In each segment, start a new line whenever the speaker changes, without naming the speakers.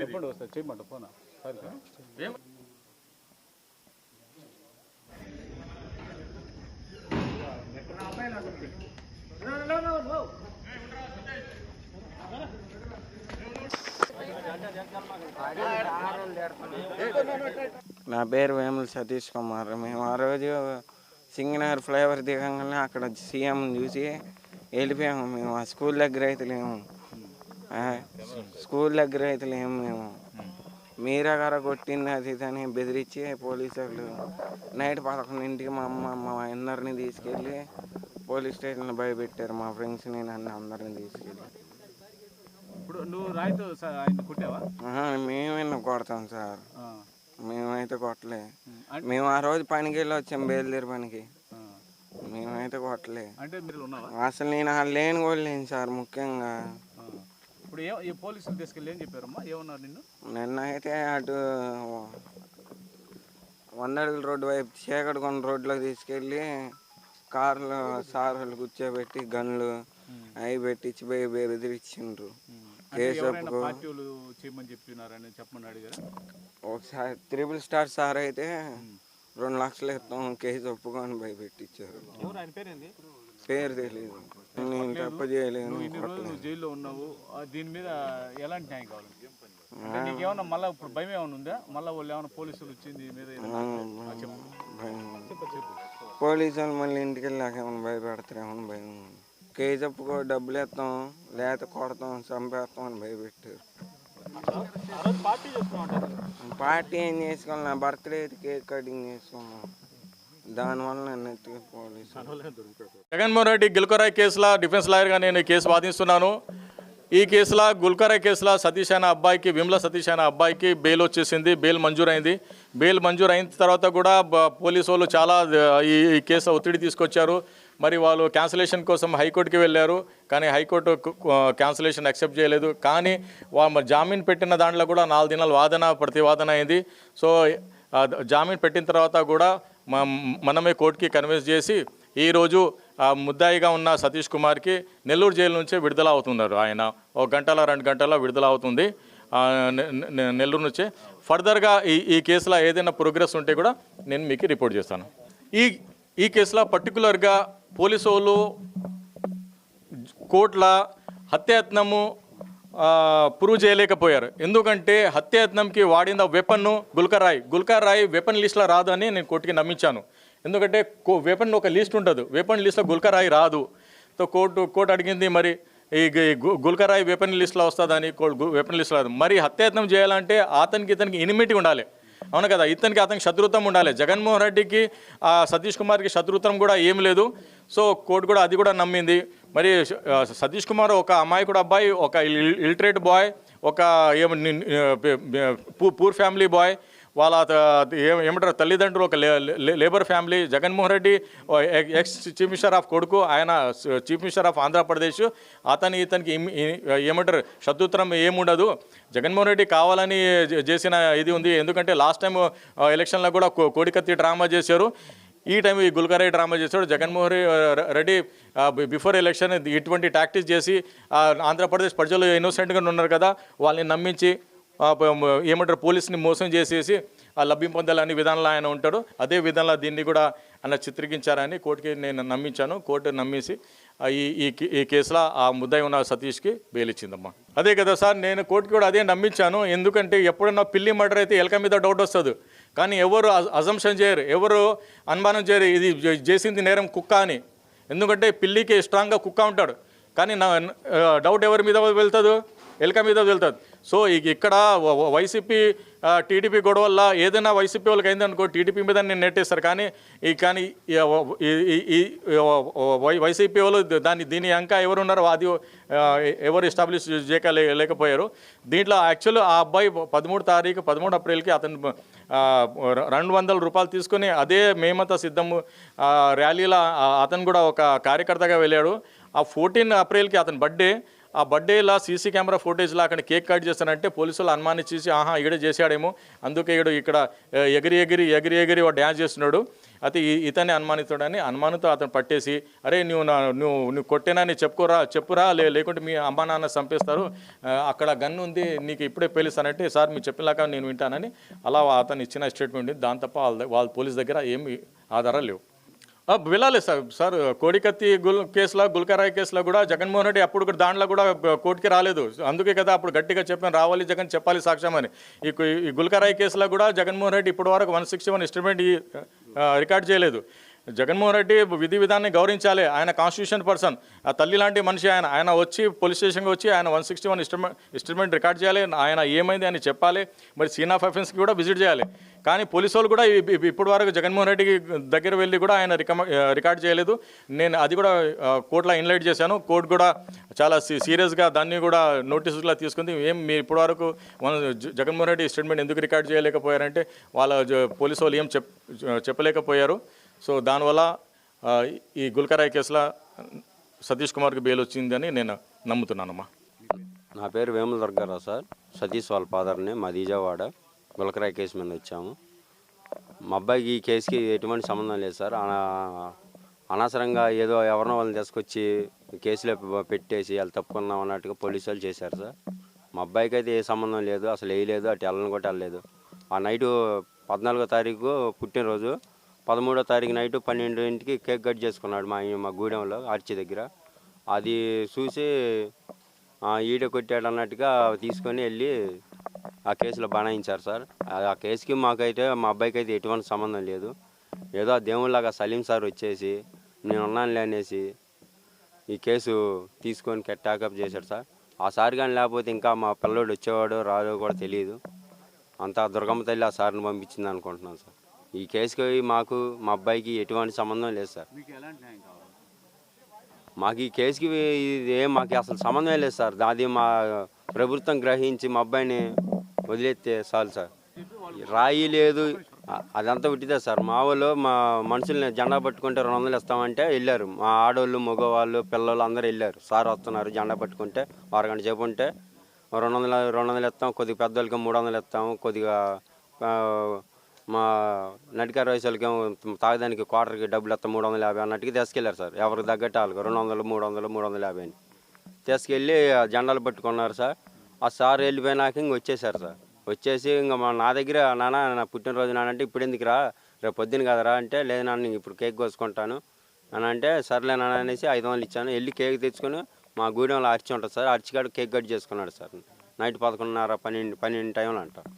చెప్పండి చేయమంట సరే సార్.
నా పేరు వేముల సతీష్ కుమార్. మేము ఆ రోజు సింగనగర్ ఫ్లైఓవర్ దిగంగానే అక్కడ సీఎం చూసి వెళ్ళిపోయాము. మేము ఆ స్కూల్ దగ్గర అయితే లేము స్కూల్ దగ్గర అయితే లేము మేము మీరా గారు కొట్టింది అది అని బెదిరించి పోలీసు వాళ్ళు నైట్ పదకొండింటికి మా అమ్మ మా అందరిని తీసుకెళ్ళి పోలీస్ స్టేషన్లో భయపెట్టారు. మా ఫ్రెండ్స్ని నన్ను అందరిని తీసుకెళ్ళి.
ఇప్పుడు నువ్వు రాయితో కుట్టావా?
మేమైనా కొడతాం సార్? మేమైతే కొట్టలే. మేము ఆ రోజు పనికి వెళ్ళి వచ్చాం బయలుదేరి పనికి. మేమైతే కొట్టలే.
అంటే
అసలు నేను లేని కూడా లేను సార్ ముఖ్యంగా.
ఇప్పుడు ఏ ఈ పోలీసులు తీసుకెళ్ళి ఏం చెప్పారమ్మా? ఏమన్నారు నిన్ను?
నిన్న అయితే అటు వంద అడుగుల రోడ్డు వైపు చీకటికొండ రోడ్లోకి తీసుకెళ్ళి కార్లో సార్లు కూర్చోబెట్టి గన్లు అవి పెట్టించి బెదిరించిండ్రు.
అంటే
కేసు
ఎవరైనా
ఒప్పుకో
పార్టీలు చేయమని చెప్పినారని చెప్పమని అడిగారా?
ఒకసారి త్రిపుల్ స్టార్ సార్ అయితే రెండు లక్షలు ఇస్తాం కేసు ఒప్పుకొని భయపెట్టించారు పేరు తెలియదు నేను తప్పు చేయలేదు
నువ్వు ఇన్ని రోజులు నువ్వు జైల్లో ఉన్నావు. ఆ, దీని మీద ఎలాంటి న్యాయం కావాలి? అంటే నీకేమన్నా మళ్ళీ ఇప్పుడు భయం ఏమైనా ఉందా? మళ్ళీ వాళ్ళు ఏమైనా పోలీసులు వచ్చింది దీని మీద ఏదైనా ఆ, చెప్పు.
భయం.
చెప్పు చెప్పు.
పోలీసు వాళ్ళు మళ్ళీ ఇంటికి వెళ్ళాక ఏమైనా భయపెడతారేమో భయం కేసు ఒప్పుకో డబ్బులు ఇస్తాం లేత కొడతాం చంపేస్తాం అని భయపెట్టారు. పార్టీ ఏం చేసుకోవాలి? నా బర్త్డే కేక్ కటింగ్ చేసుకున్నాం దానివల్ల నన్ను పోలీసు
జగన్మోహన్ రెడ్డి గిల్కరాయ్ కేసులో డిఫెన్స్ లాయర్గా నేను ఈ కేసు వాదిస్తున్నాను. ఈ కేసులో గుల్కరాయ్ కేసులో సతీష్ అనే అబ్బాయికి విమల సతీష్ అనే అబ్బాయికి బెయిల్ వచ్చేసింది బెయిల్ మంజూరైంది. బెయిల్ మంజూరు అయిన తర్వాత కూడా బ- పోలీసు వాళ్ళు చాలా ఈ ఈ కేసు ఒత్తిడి తీసుకొచ్చారు. మరి వాళ్ళు క్యాన్సిలేషన్ కోసం హైకోర్టుకి వెళ్ళారు. కానీ హైకోర్టు క్యాన్సిలేషన్ యాక్సెప్ట్ చేయలేదు. కానీ వాళ్ళు జామీన్ పెట్టిన దాంట్లో కూడా నాలుగు దినాలు వాదన ప్రతివాదన అయింది. సో జామీన్ పెట్టిన తర్వాత కూడా మనమే కోర్టుకి కన్విన్స్ చేసి ఈరోజు ఆ ముద్దాయిగా ఉన్న సతీష్ కుమార్కి నెల్లూరు జైలు నుంచే విడుదల అవుతున్నారు ఆయన ఒక గంటల రెండు గంటల విడుదల అవుతుంది నెల్లూరు నుంచే. ఫర్దర్గా ఈ ఈ కేసులో ఏదైనా ప్రోగ్రెస్ ఉంటే కూడా నేను మీకు రిపోర్ట్ చేస్తాను. ఈ ఈ కేసులో పర్టికులర్గా పోలీసు వాళ్ళు కోట్ల హత్యాయత్నము ప్రూవ్ చేయలేకపోయారు. ఎందుకంటే హత్యాయత్నంకి వాడిన వెపన్ను గుల్కరాయ్ గుల్కరాయ్ వెపన్ లిస్ట్లో రాదు అని నేను కోర్టుకి నమ్మించాను. ఎందుకంటే వెపన్ ఒక లిస్ట్ ఉంటుంది. వెపన్ లిస్ట్లో గుల్కరాయ్ రాదు. సో కోర్టు కోర్టు అడిగింది మరి ఈ గు- గుల్కరాయ్ వెపన్ లిస్ట్లో వస్తుందని వెపన్ లిస్ట్ రాదు. మరి హత్యాయత్నం చేయాలంటే అతనికి ఇతనికి ఇనిమిటీ ఉండాలి. అవును కదా? ఇతనికి అతనికి శత్రుత్వం ఉండాలి. జగన్మోహన్ రెడ్డికి సతీష్ కుమార్కి శత్రుత్వం కూడా ఏం లేదు. సో కోర్టు కూడా అది కూడా నమ్మింది. మరి సతీష్ కుమార్ ఒక అమాయకుడు అబ్బాయి ఒక ఇల్టరేట్ బాయ్ ఒక ఏమ పూ- పూర్ ఫ్యామిలీ బాయ్ వాళ్ళ ఏమంటారు తల్లిదండ్రులు ఒక లే- labour family Jaganmohan Reddy ex chief minister of కొడుకు ఆయన చీఫ్ మినిస్టర్ ఆఫ్ ఆంధ్రప్రదేశ్ అతని ఇతనికి ఏమంటారు శత్రుత్వం ఏముండదు జగన్మోహన్ రెడ్డి కావాలని చేసిన ఇది ఉంది. ఎందుకంటే లాస్ట్ టైం ఎలక్షన్లో కూడా కోడికత్తి డ్రామా చేశారు. ఈ టైం ఈ గుల్కరాయ్ డ్రామా చేశాడు జగన్మోహన్ రెడ్డి బిఫోర్ ఎలక్షన్ ఇటువంటి టాక్టిక్స్ చేసి ఆ, ఆంధ్రప్రదేశ్ ప్రజలు ఇన్నోసెంట్గా ఉన్నారు కదా వాళ్ళని నమ్మించి ఏమంటారు పోలీస్ని మోసం చేసేసి ఆ లభ్యం పొందాలని విధానంలో ఆయన ఉంటాడు. అదే విధంగా దీన్ని కూడా ఆయన చిత్రీకరించారని కోర్టుకి నేను నమ్మించాను. కోర్టు నమ్మేసి ఈ ఈ కే- ఈ కేసులో ఆ ముద్దాయి ఉన్న సతీష్కి బెయిలిచ్చిందమ్మా. అదే కదా సార్ నేను కోర్టుకి కూడా అదే నమ్మించాను. ఎందుకంటే ఎప్పుడన్నా పిల్లి మర్డర్ అయితే ఎలక మీద డౌట్ వస్తుంది. కానీ ఎవరు అజంప్షన్ చేయరు. ఎవరు అనుమానం చేయరు. ఇది చేసింది నేరం కుక్క అని. ఎందుకంటే పిల్లికి స్ట్రాంగ్గా కుక్క ఉంటాడు. కానీ నా డౌట్ ఎవరి మీద వెళ్తుందో? ఎలక మీద వెళ్తుంది. సో ఇక ఇక్కడ వ- వైసీపీ టీడీపీ గొడవల్ల ఏదైనా వైసీపీ వాళ్ళకి అయిందనుకో టీడీపీ మీద నేను నెట్టేస్తారు. కానీ ఈ కానీ ఈ వై- వైసీపీ వాళ్ళు దాన్ని దీని అంక ఎవరు ఉన్నారో అది ఎవరు ఎస్టాబ్లిష్ చేయక లేకపోయారు. దీంట్లో యాక్చువల్ ఆ అబ్బాయి పదమూడు తారీఖు పదమూడు ఏప్రిల్కి అతను రెండు వందల రూపాయలు తీసుకొని అదే మేమంతా సిద్ధము ర్యాలీలో అతను కూడా ఒక కార్యకర్తగా వెళ్ళాడు. ఆ ఫోర్టీన్ ఏప్రిల్కి అతని బర్త్డే. ఆ బర్త్డేలా సీసీ కెమెరా ఫోటేజ్లో అక్కడ కేక్ కట్ చేస్తానంటే పోలీసులు అనుమానించేసి ఆహా ఈడ చేశాడేమో. అందుకే ఈడు ఇక్కడ ఎగిరి ఎగిరి ఎగిరి ఎగిరి వాడు డ్యాన్స్ చేస్తున్నాడు. అయితే ఈ- ఇతన్ని అనుమానిస్తాడని అనుమానంతో అతను పట్టేసి అరే నువ్వు నా నువ్వు నువ్వు కొట్టేనని చెప్పుకోరా చెప్పురా? లే లేకుంటే మీ అమ్మా నాన్న చంపేస్తారు. అక్కడ గన్ ఉంది నీకు ఇప్పుడే పేలుస్తానంటే సార్ మీరు చెప్పినాక నేను వింటానని. అలా అతను ఇచ్చిన స్టేట్మెంట్ ఉంది. దాని తప్ప వాళ్ళ వాళ్ళ పోలీస్ దగ్గర ఏమి ఆధారాలు లేవు. వెళ్ళాలి సార్. సార్ కోడికత్తి గుల్ కేసులో గుల్కరాయ్ కేసులో కూడా జగన్మోహన్ రెడ్డి అప్పుడు కూడా దాంట్లో కూడా కోర్టుకి రాలేదు. అందుకే కదా అప్పుడు గట్టిగా చెప్పాను రావాలి జగన్ చెప్పాలి సాక్ష్యం అని. ఈ ఈ గుల్కరాయ్ కేసులో కూడా జగన్మోహన్ రెడ్డి ఇప్పటి వరకు one sixty one instrument record చేయలేదు. జగన్మోహన్ రెడ్డి విధి విధానాన్ని గౌరవించాలి. ఆయన కాన్స్టిట్యూషన్ పర్సన్ ఆ తల్లి లాంటి మనిషి ఆయన. ఆయన వచ్చి పోలీస్ స్టేషన్కి వచ్చి ఆయన one sixty one instrument record చేయాలి. ఆయన ఏమైంది అని చెప్పాలి. మరి సీన్ ఆఫ్ అఫెన్స్కి కూడా విజిట్ చేయాలి. కానీ పోలీసు వాళ్ళు కూడా ఇప్పటి వరకు జగన్మోహన్ రెడ్డికి దగ్గర వెళ్ళి కూడా ఆయన రికార్డ్ చేయలేదు. నేను అది కూడా కోర్టులో ఇన్లైట్ చేశాను. కోర్టు కూడా చాలా సీరియస్గా దాన్ని కూడా నోటీసులా తీసుకుంది. ఏం మీరు ఇప్పటి వరకు మన జగన్మోహన్ రెడ్డి స్టేట్మెంట్ ఎందుకు రికార్డ్ చేయలేకపోయారంటే వాళ్ళ పోలీసు వాళ్ళు ఏం చెప్ చెప్పలేకపోయారు. సో దానివల్ల ఈ గుల్కరాయ్ కేసులో సతీష్ కుమార్కి బెయిల్ వచ్చిందని నేను నమ్ముతున్నానమ్మా.
నా పేరు వేముల దుర్గారావు సార్. సతీష్ వాళ్ళ ఫాదర్ని మా దీజావాడ గులకరాయి కేసు మీద వచ్చాము. మా అబ్బాయికి ఈ కేసుకి ఎటువంటి సంబంధం లేదు సార్. అనవసరంగా ఏదో ఎవరినో వాళ్ళని తీసుకొచ్చి కేసులో పెట్టేసి వాళ్ళు తప్పుకున్నాం అన్నట్టుగా పోలీసు వాళ్ళు చేశారు సార్. మా అబ్బాయికి అయితే ఏ సంబంధం లేదు. అసలు వేయలేదు అటు వెళ్ళను కూడా వెళ్ళలేదు. ఆ నైటు పద్నాలుగో తారీఖు పుట్టినరోజు పదమూడో తారీఖు నైట్ పన్నెండింటికి కేక్ కట్ చేసుకున్నాడు మా మా గూడెంలో ఆర్చి దగ్గర. అది చూసి ఈడ కొట్టాడు అన్నట్టుగా తీసుకొని వెళ్ళి ఆ కేసులో బనాయించారు సార్. ఆ- కేసుకి మాకైతే మా అబ్బాయికి అయితే ఎటువంటి సంబంధం లేదు. ఏదో ఆ సలీం సార్ వచ్చేసి నేను ఉన్నానులే అనేసి ఈ కేసు తీసుకొని టాకప్ చేశాడు సార్. ఆ సార్ కానీ లేకపోతే ఇంకా మా పిల్లోడు వచ్చేవాడు రాడో కూడా తెలియదు అంతా దుర్గమ్మ తల్లి ఆ సార్ని పంపించింది అనుకుంటున్నాను సార్. ఈ కేసుకి మాకు మా అబ్బాయికి ఎటువంటి సంబంధం లేదు సార్.
మీకు
ఈ కేసుకి ఇది ఏం మాకు అసలు సంబంధమే లేదు సార్. అది మా ప్రభుత్వం గ్రహించి మా అబ్బాయిని వదిలేస్తే చాలు సార్. రాయి లేదు అదంతా ఉట్టిదే సార్. మా వాళ్ళు మా మనుషుల్ని జెండా పట్టుకుంటే రెండు వందలు ఇస్తామంటే వెళ్ళారు. మా ఆడవాళ్ళు మగవాళ్ళు పిల్లలు అందరూ వెళ్ళారు. సార్ వస్తున్నారు జెండా పట్టుకుంటే అరగంట సేపు ఉంటే రెండు వందలు రెండు వందలు ఇస్తాం. కొద్దిగా పెద్దోళ్ళకి మూడు వందలు ఇస్తాం. కొద్దిగా మా నటికార వయసులకి తాగడానికి క్వార్టర్కి డబ్బులు ఎత్త మూడు వందల యాభై అన్నట్టుకి తీసుకెళ్ళారు సార్. ఎవరికి తగ్గట్టు వాళ్ళకి రెండు వందలు మూడు వందలు మూడు వందల యాభై అని. తీసుకెళ్ళి ఆ జెండాలు పట్టుకున్నారు సార్. ఆ సార్ వెళ్ళిపోయినాక ఇంక వచ్చేసారు సార్. వచ్చేసి ఇంకా మా నా దగ్గర నాన్న నా పుట్టినరోజు నాన్న అంటే ఇప్పుడు ఎందుకు రా రేపు పొద్దున కదరా అంటే లేదు నాన్న ఇప్పుడు కేక్ కోసుకుంటాను. అని అంటే సర్లే నాన్న అనేసి ఐదు వందలు ఇచ్చాను. వెళ్ళి కేక్ తెచ్చుకొని మా గూడెంలో అరిచి ఉంటుంది సార్. అరిచికాడు కేక్ కట్ చేసుకున్నాడు సార్. నైట్ పదకొండున్నర పన్నెండు పన్నెండు టైంలో అంటారు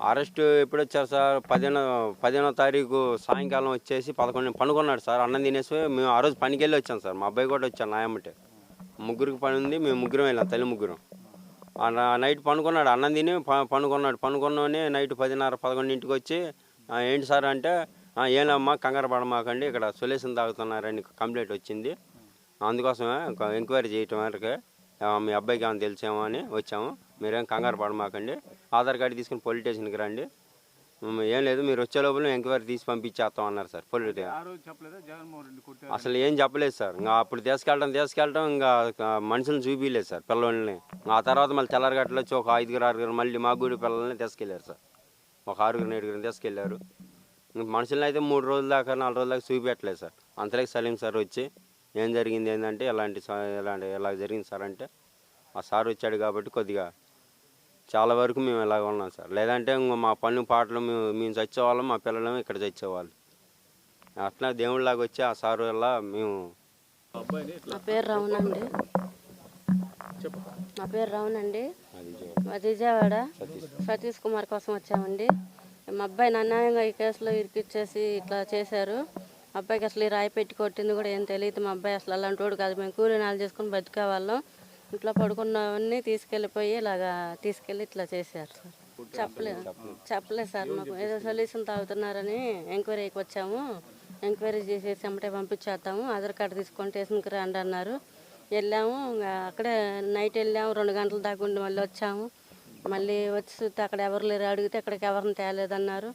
అరెస్ట్ ఎప్పుడు వచ్చారు సార్? పదిహేను పదిహేనో తారీఖు సాయంకాలం వచ్చేసి పదకొండు పనుకున్నాడు సార్. అన్నం తినేసి మేము ఆ రోజు పనికి వెళ్ళి వచ్చాం సార్. మా అబ్బాయి కూడా వచ్చాను నాయమ్మటే ముగ్గురికి పని ఉంది మేము ముగ్గురం వెళ్ళాం తల్లి ముగ్గురం. నైట్ పనుకున్నాడు అన్నం తిని ప- పనుకున్నాడు. పనుకున్నోనే నైట్ పదిన్నర పదకొండింటికి వచ్చి ఏంటి సార్ అంటే "ఆ, ఏనమ్మా కంగారు పడమాకండి ఇక్కడ సొల్యూషన్ తాగుతున్నారని కంప్లైంట్ వచ్చింది. అందుకోసమే ఎంక్వైరీ చేయటం వరకు మీ అబ్బాయికి ఏమైనా తెలిసామో అని వచ్చాము. మీరేం కంగారు పడమాకండి. ఆధార్ కార్డు తీసుకుని పోలీస్ స్టేషన్కి రండి. "ఉమ్, ఏం లేదు మీరు వచ్చే లోపల ఎంక్వైరీ తీసి పంపించేస్తాం అన్నారు సార్ పోలీస్ అసలు ఏం చెప్పలేదు సార్. ఇంకా అప్పుడు తీసుకెళ్ళడం తీసుకెళ్ళడం ఇంకా మనుషులను చూపించలేదు సార్ పిల్లల్ని. ఆ తర్వాత మళ్ళీ తెల్లరగట్లో వచ్చి ఒక ఐదుగురు ఆరుగురు మళ్ళీ మా గుడి పిల్లల్ని తీసుకెళ్ళారు సార్. ఒక ఆరుగురు ఏడుగురిని తీసుకెళ్ళారు ఇంక మనుషులను అయితే మూడు రోజుల దాకా నాలుగు రోజుల దాకా చూపించట్లేదు సార్. అంతలోకి సలీం సార్ వచ్చి ఏం జరిగింది ఏంటంటే ఎలాంటి స- ఎలాంటి ఎలా జరిగింది సార్ అంటే ఆ సార్ వచ్చాడు కాబట్టి కొద్దిగా చాలా వరకు మేము ఇలాగ ఉన్నాం సార్. లేదంటే ఇంక మా పన్ను పాటలు మేము మేము చచ్చేవాళ్ళం మా పిల్లలు ఇక్కడ చచ్చేవాళ్ళు. అట్లా దేవుళ్ళలాగా వచ్చి ఆ సారు వల్ల మేము
నా పేరు రమణ అండి. నా పేరు రమణ అండి. మా విజయవాడ సతీష్ కుమార్ కోసం వచ్చామండి. మా అబ్బాయిని అన్యాయంగా ఈ కేసులో ఇరికిచ్చేసి ఇట్లా చేశారు. అబ్బాయికి అసలు ఈ రాయి పెట్టి కొట్టింది కూడా ఏం తెలియదు మా అబ్బాయి అసలు అలాంటి వాడు కాదు. మేము కూలి నాలుగు చేసుకుని బతికే వాళ్ళం. ఇంట్లో పడుకున్నవన్నీ తీసుకెళ్ళిపోయి ఇలాగా తీసుకెళ్ళి ఇట్లా చేశారు సార్. చెప్పలేదు. చెప్పలేదు సార్ మాకు. ఏదో సొల్యూషన్ తాగుతున్నారని ఎంక్వైరీకి వచ్చాము ఎంక్వైరీ చేసేసి అమ్మటే పంపించేస్తాము ఆధార్ కార్డు తీసుకొని స్టేషన్కి రండి అన్నారు. వెళ్ళాము. అక్కడే నైట్ వెళ్ళాము. రెండు గంటల దాకా ఉండి మళ్ళీ వచ్చాము. మళ్ళీ వచ్చి చూస్తే అక్కడ ఎవరు లేరు అడిగితే అక్కడికి ఎవరిని తేలేదన్నారు.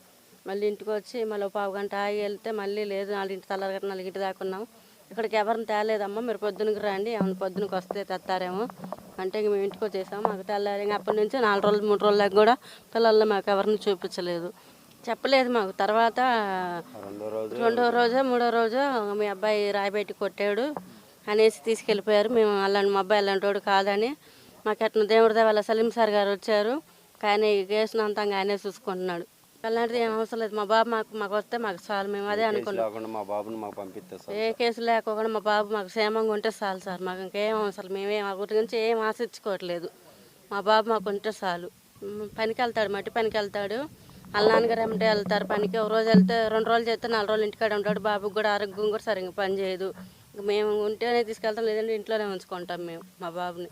మళ్ళీ ఇంటికి వచ్చి మళ్ళీ ఒక పావు గంట ఆగి వెళ్తే మళ్ళీ లేదు నాలుగింటి తెల్లారి నాలుగింటి దాకా ఉన్నాము. ఇక్కడికి ఎవరిని తేలేదమ్మా? మీరు పొద్దునకి రండి. ఏమైనా పొద్దునకి వస్తే తెస్తారేమో. అంటే ఇంక మేము ఇంటికి వచ్చేసాం మాకు తెల్లారి ఇంక అప్పటి నుంచి నాలుగు రోజులు మూడు రోజులకు కూడా పిల్లల్ని మాకు ఎవరిని చూపించలేదు. చెప్పలేదు మాకు. తర్వాత
రెండో రోజు
మూడో రోజు మీ అబ్బాయి రాయబెట్టి కొట్టాడు అనేసి తీసుకెళ్ళిపోయారు. మేము అలాంటి మా అబ్బాయి అలాంటి కాదని మాకు అట్లా దేవుడి దేవాల సలీం సార్ గారు వచ్చారు. కానీ ఈ కేసును అంతా ఆయనే చూసుకుంటున్నాడు. అలాంటిది ఏం అవసరం లేదు. మా బాబు మాకు మాకు వస్తే మాకు చాలు. మేము అదే అనుకున్నాం.
మా బాబుని మాకు పంపిస్తే సార్
ఏ కేసు లేకపోకుండా మా బాబు మాకు క్షేమంగా ఉంటే చాలు సార్. మాకు ఇంకేం అవసరం. మేమే మా గురించి ఏం ఆశించుకోవట్లేదు. మా బాబు మాకు ఉంటే చాలు. మ్, పనికి వెళ్తాడు మట్టి పనికి వెళ్తాడు వాళ్ళ నాన్నగారు ఏమంటే వెళ్తారు పనికి. ఒక రోజు వెళ్తే రెండు రోజులు చేస్తే నాలుగు రోజులు ఇంటికాడ ఉంటాడు. బాబుకి కూడా ఆరోగ్యం కూడా సరిగ్గా పని చేయదు. ఇంక మేము ఉంటేనే తీసుకెళ్తాం లేదంటే ఇంట్లోనే ఉంచుకుంటాం మేము మా బాబుని.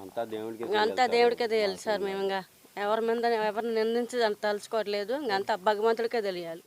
అంతా దేవుడికి
అంతా దేవుడికే తెలియాలి సార్. మేము ఇంకా ఎవరి మీద ఎవరిని నిందించి తలుచుకోవట్లేదు. ఇంక అంతా భగవంతుడికే తెలియాలి.